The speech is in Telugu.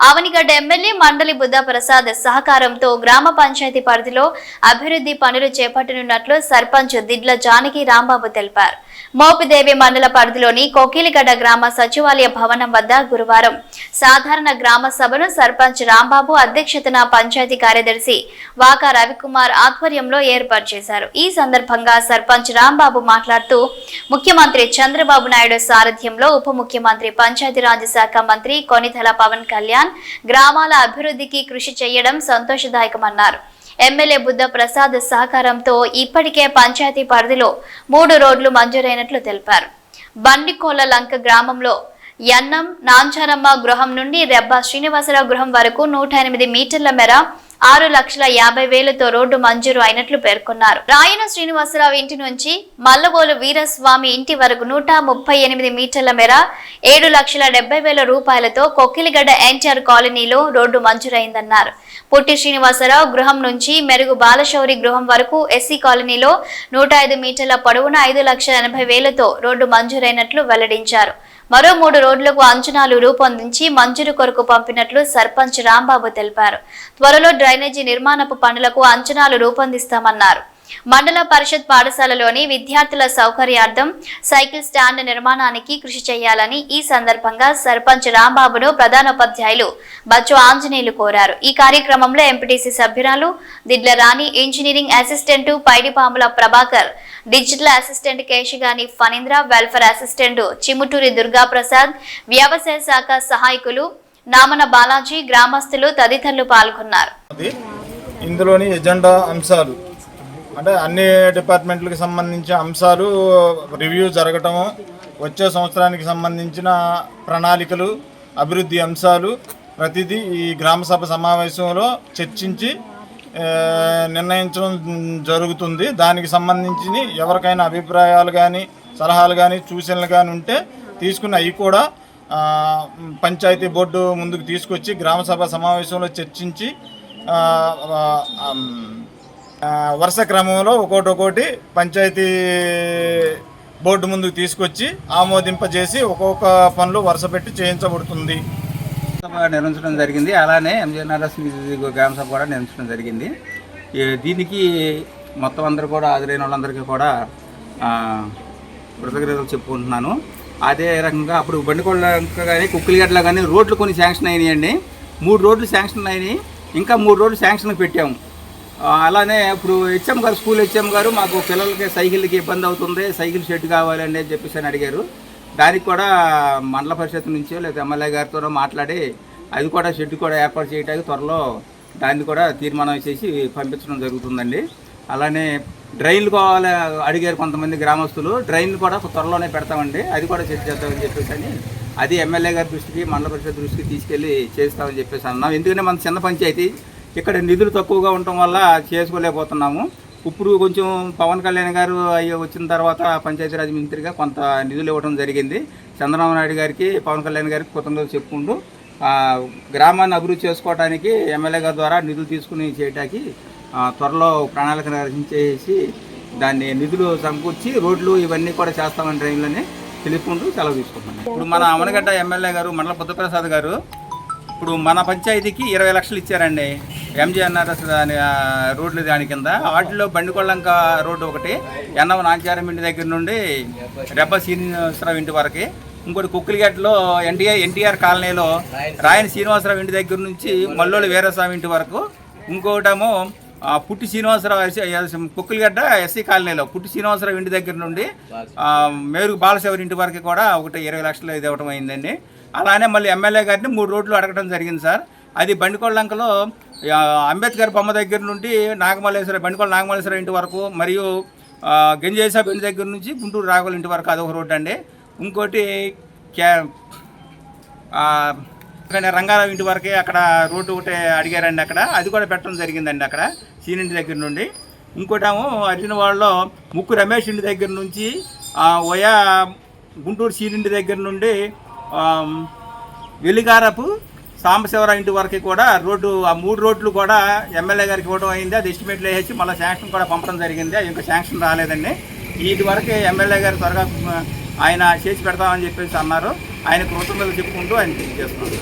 ఆవనిగడ్డ ఎమ్మెల్యే మండలి బుద్ధప్రసాద్ సహకారంతో గ్రామ పంచాయతీ పరిధిలో అభివృద్ధి పనులు చేపట్టనున్నట్లు సర్పంచ్ దిడ్ల జానకి రాంబాబు తెలిపారు. మోపిదేవి మండల పరిధిలోని కోకిలిగడ్డ గ్రామ సచివాలయ భవనం వద్ద గురువారం సాధారణ గ్రామ సభను సర్పంచ్ రాంబాబు అధ్యక్షతన పంచాయతీ కార్యదర్శి వాకా రవికుమార్ ఆధ్వర్యంలో ఏర్పాటు చేశారు. ఈ సందర్భంగా సర్పంచ్ రాంబాబు మాట్లాడుతూ ముఖ్యమంత్రి చంద్రబాబు నాయుడు సారథ్యంలో ఉప ముఖ్యమంత్రి పంచాయతీరాజ్ శాఖ మంత్రి కొనితెల పవన్ కళ్యాణ్ గ్రామాల అభివృద్ధికి కృషి చేయడం సంతోషదాయకమన్నారు. ఎమ్మెల్యే బుద్ధ ప్రసాద్ సహకారంతో ఇప్పటికే పంచాయతీ పరిధిలో మూడు రోడ్లు మంజూరైనట్లు తెలిపారు. బండికోల లంక గ్రామంలో యన్నం నాంచారమ్మ గృహం నుండి రెబ్బ శ్రీనివాసరావు గృహం వరకు నూట ఎనిమిది మీటర్ల మేర ఆరు లక్షల యాభై వేలతో రోడ్డు మంజూరు అయినట్లు పేర్కొన్నారు. రాయన శ్రీనివాసరావు ఇంటి నుంచి మల్లబోలు వీరస్వామి ఇంటి వరకు నూట ముప్పై ఎనిమిది మీటర్ల మేర ఏడు లక్షల డెబ్బై వేల రూపాయలతో కొక్కిలిగడ్డ ఎన్టీఆర్ కాలనీలో రోడ్డు మంజూరైందన్నారు. పుట్టి శ్రీనివాసరావు గృహం నుంచి మెరుగు బాలశౌరి గృహం వరకు ఎస్సీ కాలనీలో నూట ఐదు మీటర్ల పొడవున ఐదు లక్షల ఎనభై వేలతో రోడ్డు మంజూరైనట్లు వెల్లడించారు. మరో మూడు రోడ్లకు అంచనాలు రూపొందించి మంజూరు కొరకు పంపినట్లు సర్పంచ్ రాంబాబు తెలిపారు. త్వరలో డ్రైనేజీ నిర్మాణపు పనులకు అంచనాలు రూపొందిస్తామన్నారు. మండల పరిషత్ పాఠశాలలోని విద్యార్థుల సౌకర్యార్థం సైకిల్ స్టాండ్ నిర్మాణానికి కృషి చేయాలని ఈ సందర్భంగా సర్పంచ్ రాంబాబును ప్రధానోపాధ్యాయులు బచ్చు ఆంజనేయులు కోరారు. ఈ కార్యక్రమంలో ఎంపీటీసీ సభ్యురాలు Didla Rani engineering assistant Paidipamula Prabhakar digital assistant Keshagani Phanindra welfare assistant Chimuturi Durgaprasad వ్యవసాయ శాఖ సహాయకులు నామన బాలాజీ గ్రామస్తులు తదితరులు పాల్గొన్నారు. అది ఇందులోని ఎజెండా అంశాలు. అంటే అన్ని డిపార్ట్మెంట్లకు సంబంధించిన అంశాలు రివ్యూ జరగటము వచ్చే సంవత్సరానికి సంబంధించిన ప్రణాళికలు అభివృద్ధి అంశాలు ప్రతిదీ ఈ గ్రామ సభ సమావేశంలో చర్చించి నిర్ణయించడం జరుగుతుంది. దానికి సంబంధించి ఎవరికైనా అభిప్రాయాలు కానీ సలహాలు కానీ సూచనలు కానీ ఉంటే తీసుకుని అవి కూడా పంచాయతీ బోర్డు ముందుకు తీసుకొచ్చి గ్రామ సభ సమావేశంలో చర్చించి వరుస క్రమంలో ఒకటి ఒక్కోటి పంచాయతీ బోర్డు ముందుకు తీసుకొచ్చి ఆమోదింపజేసి ఒక్కొక్క పనులు వరుస పెట్టి చేయించబడుతుంది. సభ నిర్వహించడం జరిగింది. అలానే ఎంజీఎన్ఆర్ఎస్ గ్రామ సభ కూడా నిర్వహించడం జరిగింది. దీనికి మొత్తం అందరూ కూడా హాజరైన వాళ్ళందరికీ కూడా కృతజ్ఞతలు చెప్పుకుంటున్నాను. అదే రకంగా అప్పుడు బండికొండ కానీ కుక్కిలిగడ్డలో కానీ రోడ్లు కొన్ని శాంక్షన్ అయినాయండి. మూడు రోడ్లు శాంక్షన్ అయినాయి. ఇంకా మూడు రోడ్లు శాంక్షన్ పెట్టాము. అలానే ఇప్పుడు హెచ్ఎం గారు స్కూల్ హెచ్ఎం గారు మాకు పిల్లలకి సైకిల్కి ఇబ్బంది అవుతుంది. సైకిల్ షెడ్ కావాలండి అని చెప్పేసి అని అడిగారు. దానికి కూడా మండల పరిషత్ నుంచో లేదా ఎమ్మెల్యే గారితో మాట్లాడి అది కూడా షెడ్ కూడా ఏర్పాటు చేయడానికి త్వరలో దాన్ని కూడా తీర్మానం చేసి పంపించడం జరుగుతుందండి. అలానే డ్రైన్లు కావాలి అడిగారు కొంతమంది గ్రామస్తులు. డ్రైన్లు కూడా త్వరలోనే పెడతామండి. అది కూడా సెట్ చేద్దామని చెప్పేసి అని అది ఎమ్మెల్యే గారి దృష్టికి మండల పరిషత్ దృష్టికి తీసుకెళ్ళి చేస్తామని చెప్పేసి అన్నాం. ఎందుకంటే మన చిన్న పంచాయతీ ఇక్కడ నిధులు తక్కువగా ఉండటం వల్ల చేసుకోలేకపోతున్నాము. ఇప్పుడు కొంచెం పవన్ కళ్యాణ్ గారు అయ్యి వచ్చిన తర్వాత పంచాయతీరాజ్ మంత్రిగా కొంత నిధులు ఇవ్వడం జరిగింది. చంద్రబాబు నాయుడు గారికి పవన్ కళ్యాణ్ గారికి కృతజ్ఞతలు చెప్పుకుంటూ గ్రామాన్ని అభివృద్ధి చేసుకోవడానికి ఎమ్మెల్యే గారి ద్వారా నిధులు తీసుకుని చేయడానికి త్వరలో ప్రణాళిక రచించేసి దాన్ని నిధులు సమకూర్చి రోడ్లు ఇవన్నీ కూడా చేస్తామని ట్రైన్లని తెలుపుకుంటూ సెలవు తీసుకుంటున్నాను ఇప్పుడు మన అమనగడ్డ ఎమ్మెల్యే గారు మండల బుద్ధప్రసాద్ గారు ఇప్పుడు మన పంచాయతీకి ఇరవై లక్షలు ఇచ్చారండి. ఎంజీఎన్ఆర్ఎస్ దాని రోడ్లు దాని కింద. వాటిలో బండికొళ్ళంక రోడ్డు ఒకటి ఎన్నవ నాంచారం ఇంటి దగ్గర నుండి రెబ్బ శ్రీనివాసరావు ఇంటి వరకు. ఇంకోటి కుక్కిలిగట్లో ఎన్టీఆర్ ఎన్టీఆర్ కాలనీలో రాయని శ్రీనివాసరావు ఇంటి దగ్గర నుంచి మల్లోళ్ళు వీరస్వామి ఇంటి వరకు. ఇంకోటేమో పుట్టి శ్రీనివాసరావు కుక్కలిగడ్డ ఎస్సీ కాలనీలో పుట్టి శ్రీనివాసరావు ఇంటి దగ్గర నుండి ఆ, మేరుగు ఇంటి వరకు కూడా ఒకటి ఇరవై లక్షలు ఇది ఇవ్వడం అయిందండి. అలానే మళ్ళీ ఎమ్మెల్యే గారిని మూడు రోడ్లు అడగడం జరిగింది సార్. అది బండికొళ్ళంకలో అంబేద్కర్ బొమ్మ దగ్గర నుండి నాగమల్లేశ్వర బండికొల్ల నాగమల్లేశ్వర ఇంటి వరకు మరియు గంజేసాబ్ ఇంటి దగ్గర నుంచి గుంటూరు రాఘవల ఇంటి వరకు అదొక రోడ్డు అండి. ఇంకోటి క్యా కానీ రంగారావు ఇంటి వరకే అక్కడ రోడ్డు ఒకటి అడిగారండి అక్కడ. అది కూడా పెట్టడం జరిగిందండి అక్కడ సీనింటి దగ్గర నుండి. ఇంకోటేమో అర్జున వాళ్ళలో ముక్కు రమేష్ ఇంటి దగ్గర నుంచి ఒయా గుంటూరు సీనింటి దగ్గర నుండి వెలిగారపు సాంబశివరావు ఇంటి వరకు కూడా రోడ్డు ఆ మూడు రోడ్లు కూడా ఎమ్మెల్యే గారికి ఇవ్వడం అయింది. అది ఎస్టిమేట్లు వేసి మళ్ళీ శాంక్షన్ కూడా పంపడం జరిగింది. ఇంకా శాంక్షన్ రాలేదండి. వీటి వరకు ఎమ్మెల్యే గారు త్వరగా ఆయన చేసి పెడతామని చెప్పేసి అన్నారు. ఆయన కృతజ్ఞతలు చెప్పుకుంటూ ఆయన చేస్తున్నారు